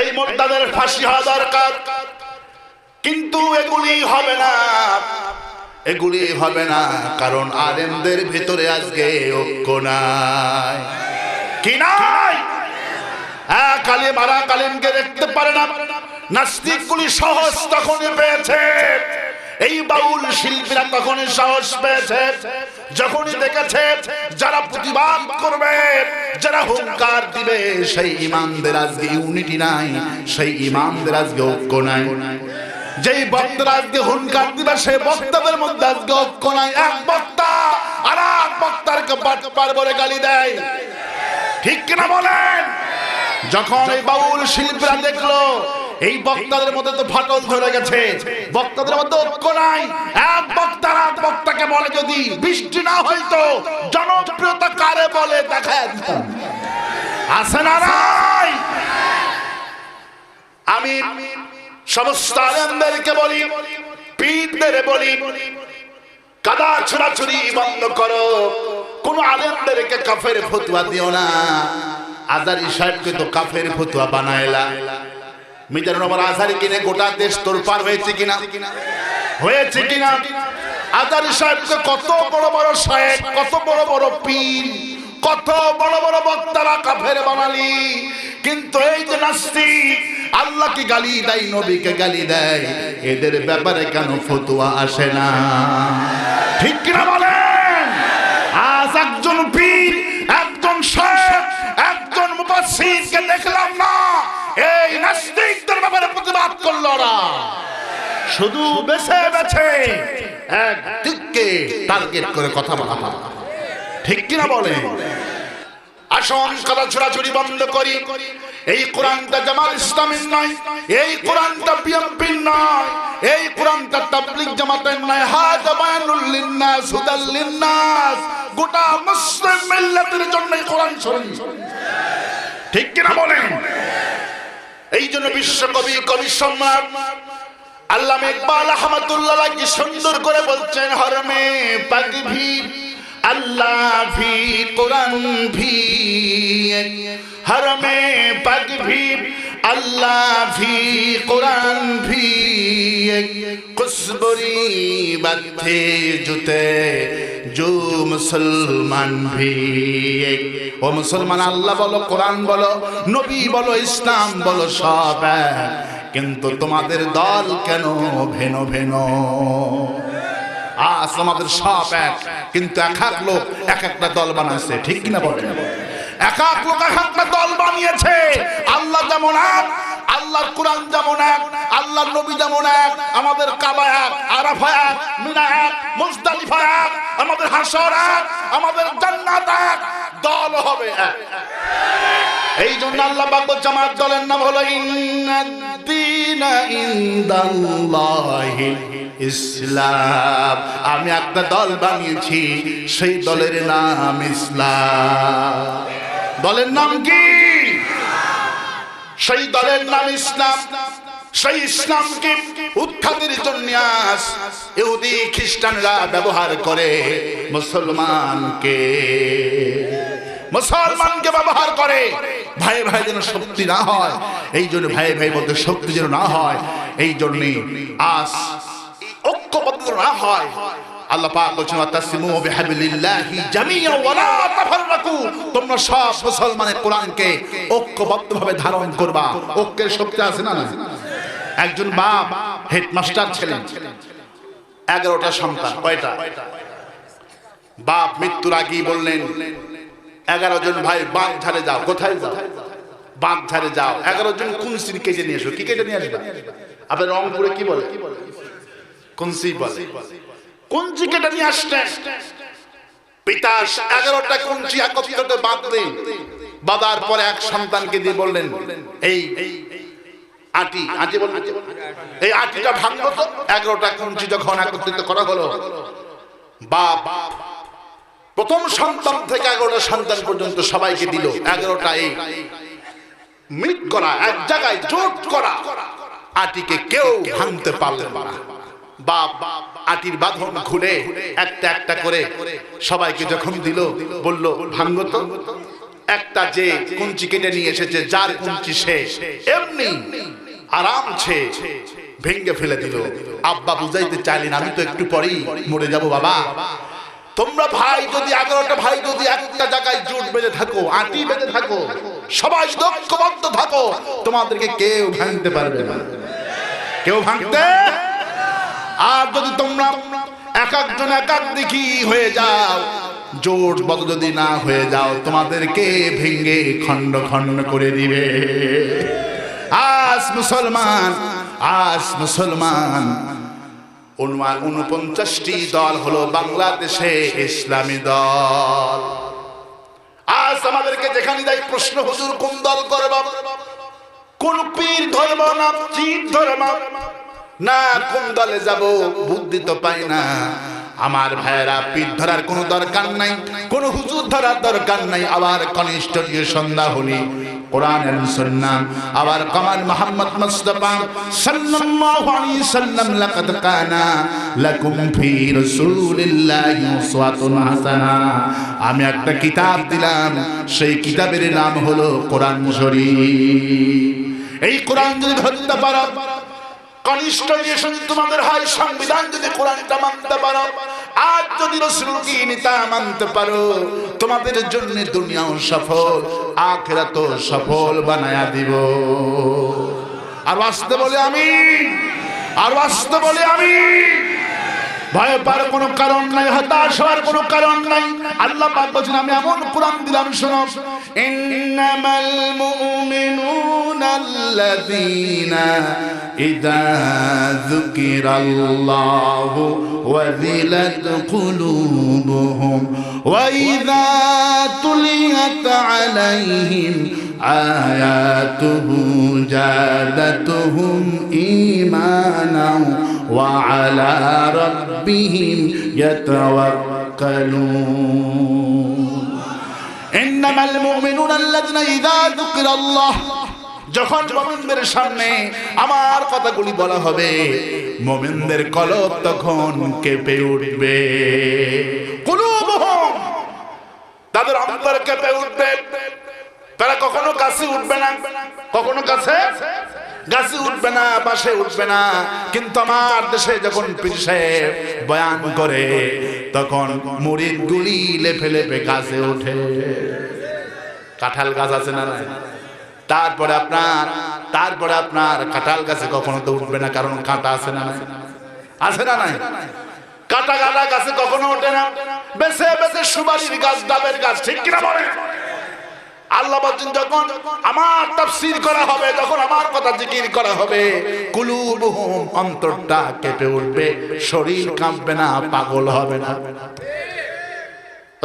এই মোদ্দাদের ফাঁসি হওয়া দরকার। কিন্তু এগুলি হবে না। এগুলি হবে না, কারণ আলেমদের ভিতরে আজকে ঐক্য নাই। কি নাই? হ্যাঁ কালি মারা কালিমকে দেখতে পারে না। নাস্তিকগুলি সাহস তখনই পেয়েছে। এই বাউল শিল্পীরা তখনই সাহস পেয়েছে। যখনই দেখেছে যারা প্রতিবাদ করবে, যারা হুঙ্কার দিবে, সেই ইমামদের আজকে ইউনিটি নাই, সেই ইমামদের আজকে ঐক্য নাই। যেই বক্তারা আজকে হুঙ্কার দিবে, সেই বক্তাদের মধ্যে আজকে ঐক্য নাই। এক বক্তা আর এক বক্তারকে বাটপার বলে গালি দেয়। ঠিক কিনা বলেন? যখন এই বাউল শিল্পীরা দেখল এই বক্তাদের মধ্যে তো ফাটল ধরে গেছে। বক্তাদের মধ্যে ঐক্য নাই। এক বক্তার এক বক্তাকে বলে যদি বৃষ্টি না হইতো, জনপ্রিয়তা কারে বলে দেখা আছে না নাই? আমি সমস্ত আলেমদেরকে বলি, পীরদের বলি, কাদা ছোড়াছুরি বন্ধ করো। কোন আলেমদেরকে কাফের ফতুয়া দিও না। আজারি সাহেবকে তো কাফের ফতুয়া বানাইলা মিজান রহমান আজহারি কিনে গোটা দেশ তোর পার হয়েছে কিনা? হয়েছে কিনা? আজারি সাহেবকে কত বড় বড় সাহেব কত বড় বড় পীর, কত বড় বড় বক্তারা কাফের বানালি কিন্তু এই যে নাস্তিক আল্লাহকে গালি দেয়, নবীকে গালি দেয়? এদের ব্যাপারে কেন ফতুয়া আসে না? ঠিক কিনা বলেন? আজ একজন পীর, একজন শেখ একজন মুফাসসিরকে দেখলাম না এই নাস্তিকদের ব্যাপারে প্রতিবাদ করল শুধু বেছে বেছে এক দিককে টার্গেট করে কথা বলা ঠিক কিনা বলে? আসন করা ছোড়াছুড়ি বন্ধ করি। এই কোরআনটা জামাল ইসলামের নয়, এই কোরআনটা বিএমপির নয়, এই কোরআনটা তাবলিগ জামাতের নয়। হাজা বায়ানুল লিন্নাস, হুদাল লিন্নাস, গোটা মুসলিম মিল্লাতের জন্য কোরআন শরীফ। ঠিক কিনা বলেন এই জন্য বিশ্বকবি কবি সম্রাট আল্লামা ইকবাল আহমদুল্লাহ কি সুন্দর করে বলছেন, হরমে পাগভি আল্লাহ ভি, কোরআন ভি, হরমে পাগভি আল্লাহ ভি, কোরআন ভি কুসবরি বাথে জুতে জো মুসলমান ভি ও মুসলমান আল্লাহ বলো, কোরআন বলো, নবী বলো, ইসলাম বলো, সব। কিন্তু তোমাদের দল কেন ভেন ভেন আজ আমাদের সব এক। কিন্তু এক এক লোক, এক একটা দল বানাচ্ছে ঠিক কিনা বলেন এক এক লোক, এক একটা দল বানিয়েছে। আল্লাহ যেমন এক আল্লাহর কোরআন যেমন এক, আল্লাহর নবী যেমন এক, আমাদের কাবা এক, আরাফা এক, মিনা এক, মুজদালিফা এক, আমাদের হাসর এক, আমাদের জান্নাত এক, দল হবে এক। এই জন্য আল্লাহ পাক বলছে, আমার দলের নাম হলো ইন্নাদ্দিনা ইনদাল্লাহিল ইসলাম। আমি একটা দল বানিয়েছি, সেই দলের নাম ইসলাম। দলের নাম কি? সেই দলের নাম ইসলাম, সেই ইসলামকে উৎখাতের জন্য আজ ইহুদি খ্রিস্টানরা ব্যবহার করে মুসলমানকে। মুসলমানকে ব্যবহার করে। ভাই ভাই যেন শক্তি না হয়, এই জন্য ভাই ভাই মধ্যে শক্তি যেন না হয়, এই জন্যে আজ ঐক্যবদ্ধ না হয় আল্লাহ পাক বলছেন তাসিমু বিহাবিলিল্লাহি জামিয়া ওয়ালা তাফাররাকু। তোমরা সব মুসলমানের কোরআনকে ঐক্যবদ্ধভাবে ধারণ করবা। ঐক্যের শক্তি আছে না না একজন বাপ, হেডমাস্টার ছিলেন এগারোটা সন্তান, কয়টা? বাপ মৃত্যুর আগেই বললেন, এগারো জন ভাই, বাঁধ ধারে যাও। কোথায় যাও? বাঁধ ধারে যাও। এগারো জন কুনসির কেটে নিয়ে এসো। কি কেটে নিয়ে আসবে? আপনার রংপুরে কি বলে? কুনসি বলে। কুঞ্চি কেটে নিয়ে আসলেন? পিতা এগারোটা কুঞ্চি একত্রিত বাঁধলেন বাঁধার পরে এক সন্তানকে দিয়ে বললেন, এই, আটি এই আটিটা এগারোটা একত্রিত করা হলো, বাপ, প্রথম সন্তান থেকে এগারোটা সন্তান পর্যন্ত সবাইকে দিল মিট করা, এক জায়গায় জোট করা। আটিকে কেউ ভাঙতে পারলেন না। বাপ আটির বাঁধন খুলে একটা একটা করে সবাইকে যখন দিল, বলল, ভাঙ্গ তো। একটা যে কুঞ্চি কেটে নিয়ে এসেছে, যার কুঞ্চি সে এমনি আরামছে ভেঙ্গে ফেলে দিল। আব্বা বুঝাইতে চাইলেন, আমি তো একটু পরেই মরে যাব বাবা। তোমরা ভাই যদি এগারোটা, ভাই যদি একটা জায়গায় জোট বেঁধে থাকো আটি বেঁধে থাকো, সবাই দক্ষবদ্ধ থাকো, তোমাদেরকে কেউ ভাঙতে পারবে না। কেউ ভাঙতে আর যদি তোমরা এক একজন এক এক দিকি হয়ে যাও, জোট বদ যদি না হয়ে যাও, তোমাদেরকে ভেঙ্গে খণ্ড খণ্ড করে দিবে। আজ মুসলমান আজ মুসলমান। উনমান উনপঞ্চাশটি দল হলো বাংলাদেশে ইসলামী দল। আজ আমাদেরকে যেখানে যাই প্রশ্ন, হুজুর কোন দল করব? কোন পীর ধর্ম না চির ধর্ম? না কোন দলে যাব? বুদ্ধি তো পাই না। আমার ভাইয়েরা পীর ধরার কোনো দরকার নাই, কোন হুজুর ধরার দরকার নাই। আবার কনিষ্ঠ দিয়ে সন্ধ্যা হলি সুন্নাহ। আবার সাল্লাল্লাহু আলাইহি সাল্লাম, লাকাদ কানা লাকুম ফি রাসূলিল্লাহি হাসানা। আমি একটা কিতাব দিলাম, সেই কিতাবের নাম হলো কোরআন শরীফ। এই কোরআন যদি ধরতে পারো কনস্টিটিউশন তোমাদের হয়, সংবিধান যদি কোরআনটা মানতে পারো, আর যদি রসুলকে নিতা মানতে পারো, তোমাদের জন্য দুনিয়াও সফল আখেরাত সফল বানায়া দিব। আর বাঁচতে বলে আমি আর বাঁচতে বলে আমি ভয় পাওয়ার কোনো কারণ নাই, হতাশ হওয়ার কোনো কারণ নাই। আল্লাহ পাক বলছেন, আমি এমন কোরআন দিলাম, শোনো। ইন্নামাল মুমিনুনা আল্লাযীনা ইযা যুকিরাল্লাহু ওয়াজিলাত কুলুবুহুম। وإذا تليت عليهم آياته جادتهم إيمانا وعلى ربهم يتوكلون إنما المؤمنون الذين إذا ذكر الله যখন মোমেনদের সামনে আমার কথাগুলি বলা হবে, মোমেনদের কলব তখন কেঁপে উঠবে। তাদের অন্তর কেঁপে উঠবে। তারা কখনো কাছে উঠবে না, কখনো কাছে গাছে উঠবে না, পাশে উঠবে না। কিন্তু আমার দেশে যখন সাহেব বয়ান করে, তখন মুড়ির গুলি লেফে লেফে গাছে ওঠে। কাঁঠাল গাছ আছে না? তারপরে আপনার তারপরে আপনার কাঁঠাল গাছে কখনো তো উঠবে না, কারণ কাঁটা আছে না আছে না নাই? কাঁটা গালা গাছে কখনো ওঠে না? বেছে বেছে সুবারির গাছ, ডাবের গাছ, ঠিক কিনা বলে আল্লাহ বলছেন, যখন আমার তাফসীর করা হবে, যখন আমার কথা জিকির করা হবে, কুলুবুহুম অন্তরটা কেঁপে উঠবে, শরীর কাঁপবে না, পাগল হবে না।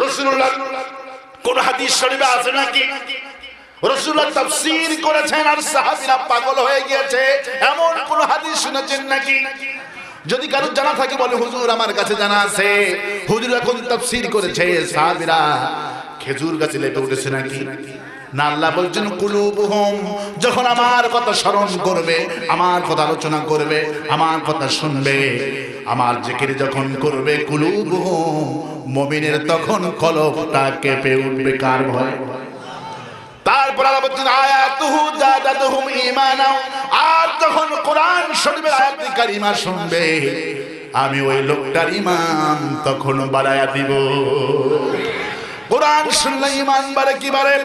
রাসূলুল্লাহ, কোন হাদিস শরীফে আছে নাকি? রাসূলুল্লাহ তাফসীর করেছেন আর সাহাবীরা পাগল হয়ে গিয়েছে। এমন কোন হাদিস শুনেছেন নাকি? যদি কারও জানা থাকে বলে, হুজুর, আমার কাছে জানা আছে। হুজুর এখন করেছে, সাহাবীরা খেজুর গাছে লেপে উঠেছে নাকি? না বলছেন, কুলুবুহুম, যখন আমার কথা স্মরণ করবে, আমার কথা আলোচনা করবে, আমার কথা শুনবে, আমার জিকির যখন করবে, কুলুবুহুম, মুমিনের তখন কলবটা কেঁপে উঠবে কার ভয়? তারপর আর যখন কোরআন শরীফের আয়াত কারিমা শুনবে, আমি ওই লোকটার ঈমান তখন বাড়ায়া দিব। কোরআন শুনলে ঈমান বাড়ে কি বাড়ে?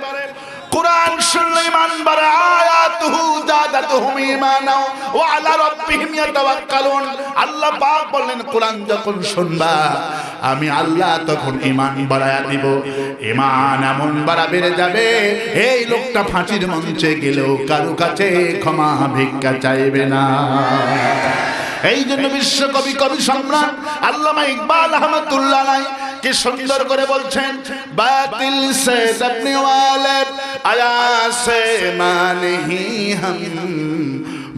কোরআন শুনলে ঈমান বাড়ে, আয়াতুহু জাদাতুহুম ঈমানা ওয়া আলা রাব্বিহিম ইয়াতাওয়াক্কালুন। আল্লাহ পাক বললেন, কোরআন যখন শুনবা আমি আল্লাহ তখন ইমান বাড়ায়া দিব। ইমান এমন বাড়া বেড়ে যাবে, এই লোকটা ফাঁসির মঞ্চে গেলেও কারও কাছে ক্ষমা ভিক্ষা চাইবে না। এই জন্য বিশ্বকবি, কবি সম্রাট আল্লামা ইকবাল আহমদুল্লাহ নাই কি সুন্দর করে বলছেন, বাতিল সে দবনে ওয়ালে আয়া সে মানহি হাম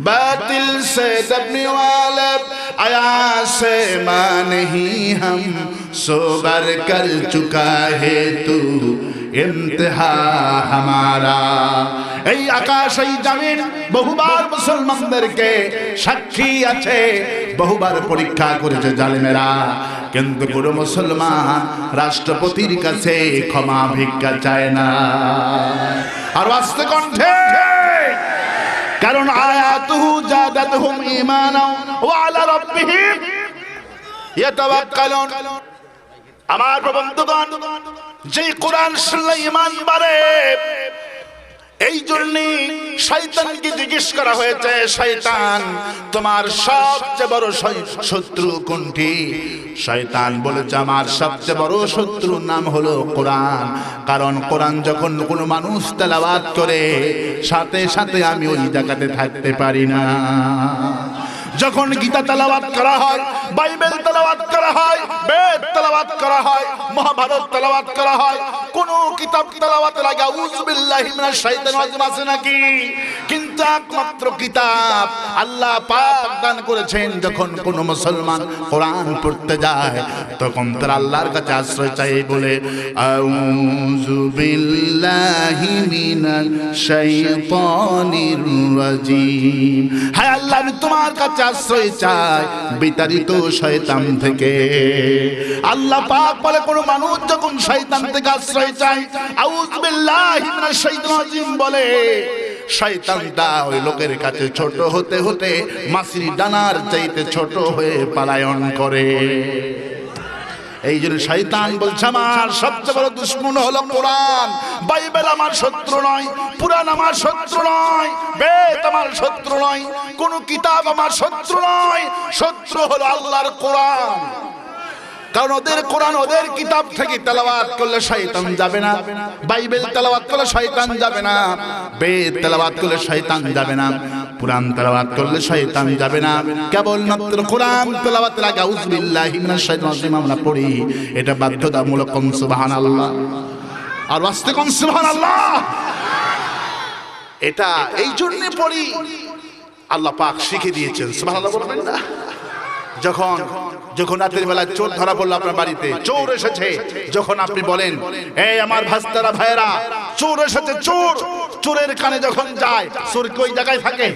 बातिल से दबने वाले आया से मान ही हम सोबर कर चुका है तू ইমতিহা হামারা এই আকাশ এই জামিন বহুবার মুসলমানদেরকে সাক্ষী আছে বহুবার পরীক্ষা করেছে জালিমেরা কিন্তু কোনো মুসলমান রাষ্ট্রপতির কাছে ক্ষমা ভিক্ষা চায় না আর আস্তে কণ্ঠে কারণ আয়াতুহু জাদাতহুম ঈমানাও ওয়া আলা রাব্বিহিম। ইয়াতাওয়াক্কালুন। আমার বন্ধুগণ যে কোরআন শুনলে ঈমান বাড়ে এই জন্য শয়তানকে জিজ্ঞেস করা হয়েছে, শয়তান, তোমার সবচেয়ে বড় শত্রু কোনটি? শয়তান বলেছে, আমার সবচেয়ে বড় শত্রুর নাম হলো কোরআন। কারণ কোরআন যখন কোনো মানুষ তেলাওয়াত করে, সাথে সাথে আমি ওই জায়গাতে থাকতে পারি না। যখন গীতা তেলাওয়াত করা হয়, বাইবেল তেলাওয়াত করা হয়, বেদ তেলাওয়াত করা হয়, মহাভারত তেলাওয়াত করা হয় কোন কিতাব আউযু মিনাশ শাইতানির আছে নাকি? কিন্তু একমাত্র কিতাব আল্লাহ পাক দান করেছেন যখন কোন মুসলমান কোরআন পড়তে যায়, তখন তার আল্লাহর কাছে আশ্রয় চাই বলে, আউযু মিনাশ শাইতানির রাজিম হায় আল্লাহ তোমার কাছে আশ্রয় চাই, বিতাড়িত শয়তান থেকে। আল্লাহ পাক বলে, কোন মানুষ যখন শয়তান থেকে আশ্রয় চায় আউযু বিল্লাহি মিনাশ শাইতানির রাজিম বলে শয়তানটা ওই লোকের কাছে ছোট হতে হতে মাসির ডানার চাইতে ছোট হয়ে পালায়ন করে। এই জন্য শয়তান বলছে, আমার সবচেয়ে বড় দুশ্মন হলো কোরআন। বাইবেল আমার শত্রু নয় পুরাণ আমার শত্রু নয়, বেদ আমার শত্রু নয়, কোন কিতাব আমার শত্রু নয়, শত্রু হলো আল্লাহর কোরআন। কারণ ওদের কোরআন, ওদের কিতাব থেকে তেলাওয়াত করলে শয়তান যাবে না। বাইবেল তেলাওয়াত করলে শয়তান যাবে না। বেদ তেলাওয়াত করলে শয়তান যাবে না। পুরাণ তেলাওয়াত করলে শয়তান যাবে না। কেবল মাত্র কোরআন তেলাওয়াত লাগে আউযুবিল্লাহি মিনাশ শাইতানির রাজিম আমরা পড়ি। এটা বাধ্যতামূলক কোন সুবহানাল্লাহ। আর ওয়াস্তে কোন সুবহানাল্লাহ। এটা এই জন্য পড়ি। আল্লাহ পাক শিখে দিয়েছেন, সুবহানাল্লাহ বলবেন না। যখন যখন রাতের বেলা চোর ধরা পড়ল আপনার বাড়িতে, চোর এসেছে। যখন আপনি বলেন, এই আমার ভাস্তারা ভাইয়েরা, চোর এসেছে, চোর! চোরের কানে যখন যায়, চোর ওই জায়গায় থাকে?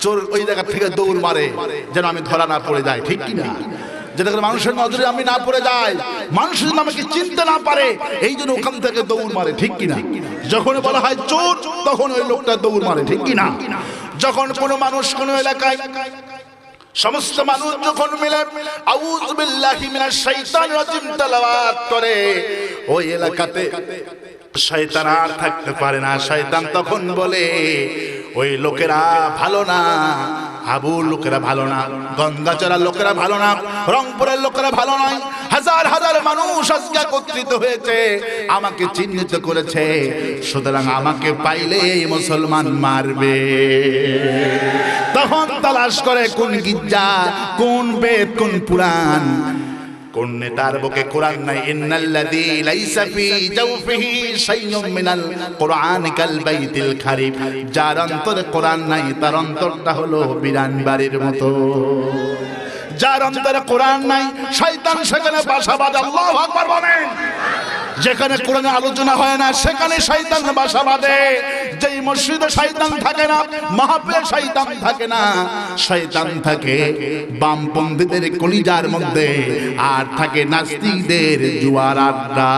চোর ওই জায়গা থেকে দৌড় মারে, যেন আমি ধরা না পড়ে যাই, ঠিক কি না যেটা করে মানুষের নজরে আমি না পড়ে যাই, মানুষ যেন আমাকে চিনতে না পারে, এই জন্য ওখান থেকে দৌড় মারে, ঠিক কিনা? যখন বলা হয় চোর, তখন ওই লোকটা দৌড় মারে, ঠিক কিনা? যখন কোনো মানুষ কোনো এলাকায় সমস্ত মানুষ যখন মিলে আউযু বিল্লাহি মিনাশ শাইতানির রাজিম তেলাওয়াত করে, ওই এলাকাতে শয়তান আর থাকতে পারে না। শয়তান তখন বলে ওই লোকেরা ভালো না আবু লোকেরা ভালো না গঙ্গাচড়ার লোকেরা ভালো না, রংপুরের লোকেরা ভালো নয়। হাজার হাজার মানুষ আজকে একত্রিত হয়েছে, আমাকে চিহ্নিত করেছে, সুতরাং আমাকে পাইলে মুসলমান মারবে। তখন তালাশ করে কোন গির্জা, কোন বেদ, কোন পুরাণ কোন নেতার বুকে কোরআন নাই, ইন্নাল্লাযী লাইসা ফি জাওফিহি শাইয়ুম মিনাল কোরআন কাল বাইতিল খারিব যার অন্তরে কোরআন নাই, তার অন্তরটা হলো বিরান বাড়ির মতো। যার অন্তরে কোরআন নাই, শয়তান সেখানে বাসা বাঁধে, আল্লাহু আকবার বলেন। যেখানে কোরআনে আলোচনা হয় না, সেখানে শয়তান বাসা বাঁধে। যেই মসজিদে শয়তান থাকে না মাহফিলে শয়তান থাকে না, শয়তান থাকে বামপন্থীদের কলিজার মধ্যে আর থাকে নাস্তিকদের জুয়ার আড্ডা।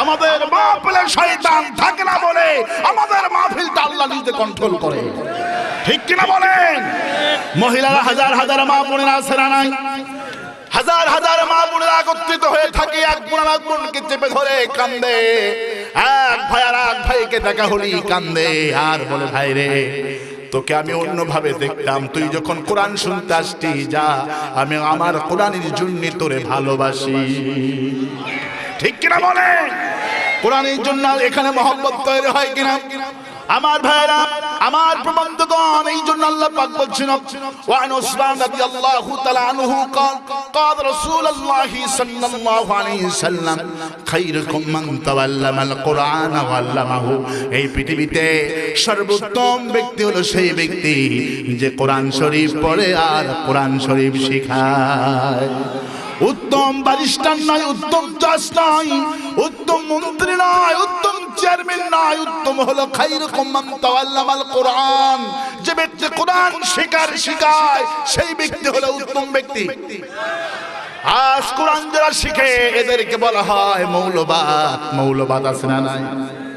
আমাদের মাহফিলে শয়তান থাকে না বলে আমাদের মাহফিলটা আল্লাহ নিজে কন্ট্রোল করে। ঠিক কিনা বলেন? মহিলারা হাজার হাজার মা বোনেরা আছে না নাই? হাজার হাজার মা বোনেরা একত্রিত হয়ে থাকে, এক বোন এক বোনকে চেপে ধরে কান্দে। এক ভাই আর এক ভাইকে দেখা হলি কান্দে। আর বলে, ভাই রে, তোকে আমি অন্যভাবে দেখতাম। তুই যখন কোরআন শুনতে আসতি, যা, আমি আমার কোরআনের জন্য তোরে ভালোবাসি। ঠিক কিনা বলে কোরআনের জন্য এখানে মহব্বত তৈরি হয় কিনা? আমার ভাইরা আমার প্রবন্ধগণ এই জন্য আল্লাহ পাক বলছেন ওয়ান উসমান রাদিয়াল্লাহু তাআলা আনহু قال قال رسول الله صلى الله عليه وسلم خيركم من تعلم القرآن وعلمه এই পৃথিবীতে সর্বোত্তম ব্যক্তি হলো সেই ব্যক্তি যে কোরআন শরীফ পড়ে আর কোরআন শরীফ শেখায় উত্তম ব্যারিস্টার নয় উত্তম জজ নাই, উত্তম মন্ত্রী নয় উত্তম চেয়ারম্যান নয় উত্তম হলো খাইরুকুম মান তাআল্লামাল কোরআন। যে ব্যক্তি কোরআন শিকার শিখায়, সেই ব্যক্তি হলো উত্তম ব্যক্তি। আজ কোরআন যারা শিখে, এদেরকে বলা হয় মৌলবাদ। মৌলবাদ আছে না নাই?